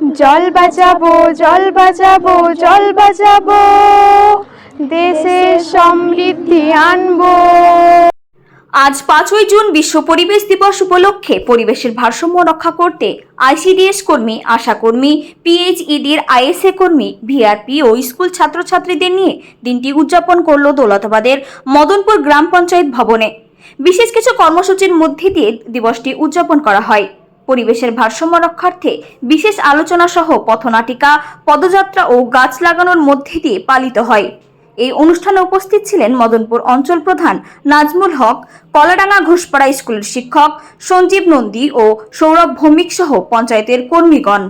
জল বাঁচাবো জল বাঁচাবো জল বাঁচাবো দেশের সমৃদ্ধি আনব। আজ পাঁচই জুন বিশ্ব পরিবেশ দিবস উপলক্ষে পরিবেশের ভারসাম্য রক্ষা করতে আইসিডিএস কর্মী, আশা আশাকর্মী পিএইচইডির আইএসএ কর্মী, ভিআরপি ও স্কুল ছাত্রছাত্রীদের নিয়ে দিনটি উদযাপন করল দৌলতাবাদের মদনপুর গ্রাম পঞ্চায়েত ভবনে। বিশেষ কিছু কর্মসূচির মধ্যে দিয়ে দিবসটি উদযাপন করা হয়। পরিবেশের ভারসাম্য রক্ষার্থে বিশেষ আলোচনা সহ পথনাটিকা, পদযাত্রা ও গাছ লাগানোর মধ্যে দিয়ে পালিত হয়। এই অনুষ্ঠানে উপস্থিত ছিলেন মদনপুর অঞ্চল প্রধান নাজমুল হক, কলাডাঙ্গা ঘোষপাড়া স্কুলের শিক্ষক সঞ্জীব নন্দী ও সৌরভ ভৌমিক সহ পঞ্চায়েতের কর্মীগণ।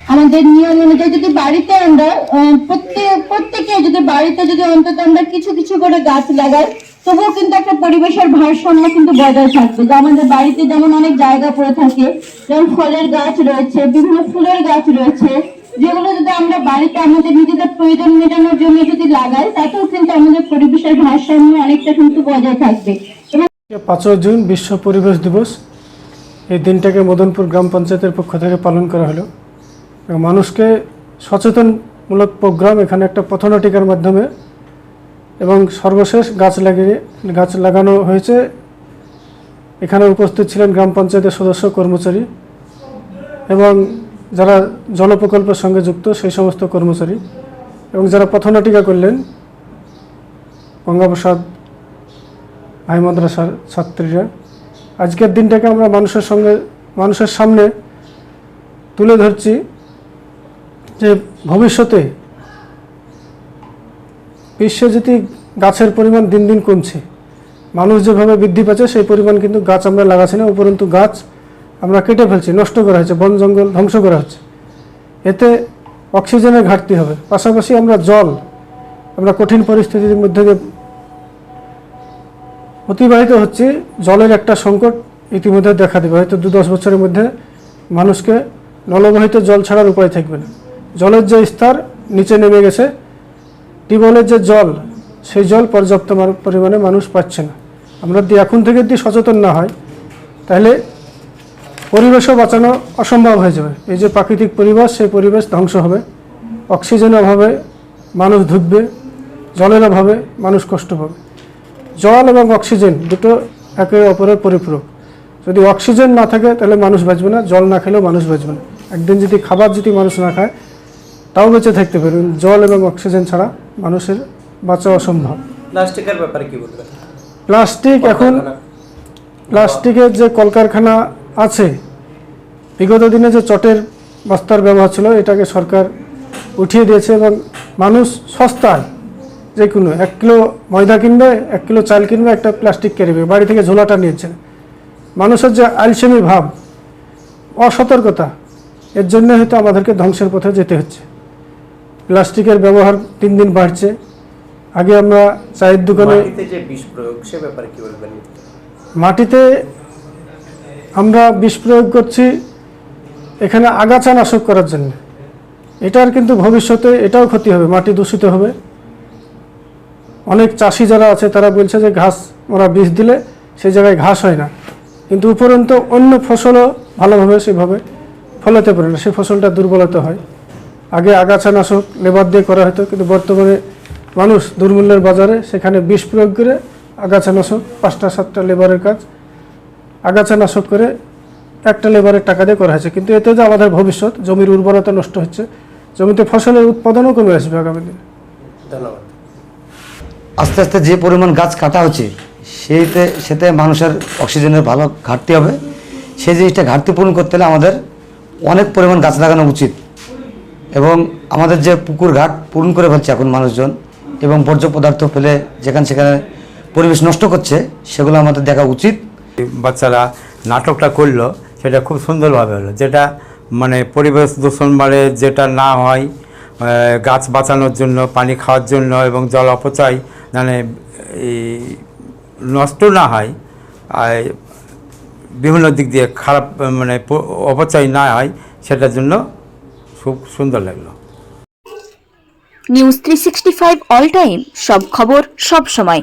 আমাদের নিয়ম অনুযায়ী যদি বাড়িতে আমরা প্রত্যেক, প্রত্যেকে যদি বাড়িতে যদি অন্তত আমরা কিছু কিছু করে গাছ লাগাই তবুও কিন্তু একটা পরিবেশের ভারসাম্য কিন্তু বজায় থাকবে। যে আমাদের বাড়িতে যেমন অনেক জায়গা পড়ে থাকে, যেমন ফলের গাছ রয়েছে, বিভিন্ন ফুলের গাছ রয়েছে, যেগুলো যদি আমরা বাড়িতে আমাদের নিজেদের প্রয়োজন মেটানোর জন্য যদি লাগাই, তাতেও কিন্তু আমাদের পরিবেশের ভারসাম্য অনেকটা কিন্তু বজায় থাকবে। পাঁচই জুন বিশ্ব পরিবেশ দিবস। এই দিনটাকে মদনপুর গ্রাম পঞ্চায়েতের পক্ষ থেকে পালন করা হলো। মানুষকে সচেতনমূলক প্রোগ্রাম এখানে একটা পথনাটিকার মাধ্যমে এবং সর্বশেষ গাছ লাগিয়ে, গাছ লাগানো হয়েছে। এখানে উপস্থিত ছিলেন গ্রাম পঞ্চায়েতের সদস্য কর্মচারী এবং যারা জল প্রকল্পের সঙ্গে যুক্ত সেই সমস্ত কর্মচারী এবং যারা পথনাটিকা করলেন, গঙ্গাপ্রসাদ ভাই মাদ্রাসার ছাত্রীরা। আজকের দিনটাকে আমরা মানুষের সঙ্গে, মানুষের সামনে তুলে ধরছি যে ভবিষ্যতে বিশ্বে যদি গাছের পরিমাণ দিন দিন কমছে, মানুষ যেভাবে বৃদ্ধি পাচ্ছে, সেই পরিমাণ কিন্তু গাছ আমরা লাগাচ্ছি না, উপরন্তু গাছ আমরা কেটে ফেলছি, নষ্ট করা হচ্ছে বন জঙ্গল ধ্বংস করা হচ্ছে। এতে অক্সিজেনের ঘাটতি হবে। পাশাপাশি আমরা জল, আমরা কঠিন পরিস্থিতির মধ্যে দিয়ে অতিবাহিত হচ্ছে, জলের একটা সংকট ইতিমধ্যে দেখা দেবে। হয়তো দু দশ বছরের মধ্যে মানুষকে নলবাহিত জল ছাড়ার উপায় থাকবে না। জলের যে স্তর নিচে নেমে গেছে টিউবওয়েলের যে জল, সেই জল পর্যাপ্ত পরিমাণে মানুষ পাচ্ছে না। আমরা যদি এখন থেকে যদি সচেতন না হয়, তাহলে পরিবেশও বাঁচানো অসম্ভব হয়ে যাবে। এই যে প্রাকৃতিক পরিবেশ, সেই পরিবেশ ধ্বংস হবে। অক্সিজেনের অভাবে মানুষ ধুকবে, জলের অভাবে মানুষ কষ্ট পাবে। জল এবং অক্সিজেন দুটো একে অপরের পরিপূরক। যদি অক্সিজেন না থাকে, তাহলে মানুষ বাঁচবে না। জল না খেলেও মানুষ বাঁচবে না। একদিন যদি খাবার যদি মানুষ না খায়, তাও বেঁচে থাকতে পারবে জল এবং অক্সিজেন ছাড়া মানুষের বাঁচা অসম্ভব। প্লাস্টিকের ব্যাপারে কি বলবেন? প্লাস্টিক এখন প্লাস্টিকের যে কলকারখানা আছে বিগত দিনে যে চটের বস্তার ব্যবহার ছিল এটাকে সরকার উঠিয়ে দিয়েছে এবং মানুষ সস্তায় যে কোনো এক কিলো ময়দা কিনবে এক কিলো চাল কিনবে একটা প্লাস্টিক কেড়ে বাড়ি থেকে ঝোলাটা নিয়েছে। মানুষের যে আলসেমি ভাব অসতর্কতা এর জন্য হয়তো আমাদেরকে ধ্বংসের পথে যেতে হচ্ছে। প্লাস্টিকের ব্যবহার দিন দিন বাড়ছে। আগে আমরা চায়ের দোকানে মাটিতে যে বিষ প্রয়োগ সে ব্যাপারে কি বলবেন? মাটিতে আমরা বিষ প্রয়োগ করছি এখানে আগাছা নাশক করার জন্য। এটার কিন্তু ভবিষ্যতে এটাও ক্ষতি হবে মাটি দূষিত হবে। অনেক চাষি যারা আছে তারা বলছে যে ঘাস ওরা বিষ দিলে সেই জায়গায় ঘাস হয় না। কিন্তু উপরন্ত অন্য ফসলও ভালোভাবে সেভাবে ফলাতে পারে না সেই ফসলটা দুর্বলতা হয়। আগে আগাছা নাশক লেবার দিয়ে করা হতো, কিন্তু বর্তমানে মানুষ দুর্মূল্যের বাজারে সেখানে বিষ প্রয়োগ করে আগাছা নাশক পাঁচটা, সাতটা লেবারের কাজ, আগাছা নাশক করে একটা লেবারের টাকা দিয়ে করা হয়েছে। কিন্তু এতে যে আমাদের ভবিষ্যৎ, জমির উর্বরতা নষ্ট হচ্ছে, জমিতে ফসলের উৎপাদনও কমে আসবে আগামী দিনে। ধন্যবাদ। আস্তে আস্তে যে পরিমাণ গাছ কাটা হচ্ছে, সেইতে, সেতে মানুষের অক্সিজেনের ভালো ঘাটতি হবে। সেই জিনিসটা ঘাটতি পূরণ করতে হলে আমাদের অনেক পরিমাণ গাছ লাগানো উচিত। এবং আমাদের যে পুকুর ঘাট পূরণ করে ফেলছে এখন মানুষজন এবং বর্জ্য পদার্থ ফেলে যেখানে সেখানে পরিবেশ নষ্ট করছে, সেগুলো আমাদের দেখা উচিত। বাচ্চারা নাটকটা করল, সেটা খুব সুন্দরভাবে হলো। যেটা মানে পরিবেশ দূষণ মানে যেটা না হয় গাছ বাঁচানোর জন্য, পানি খাওয়ার জন্য এবং জল অপচয় মানে নষ্ট না হয়, আর বিভিন্ন দিক দিয়ে খারাপ মানে অপচয় না হয়, সেটার জন্য খুব সুন্দর লাগল। News three sixty five all time সব খবর সব সময়।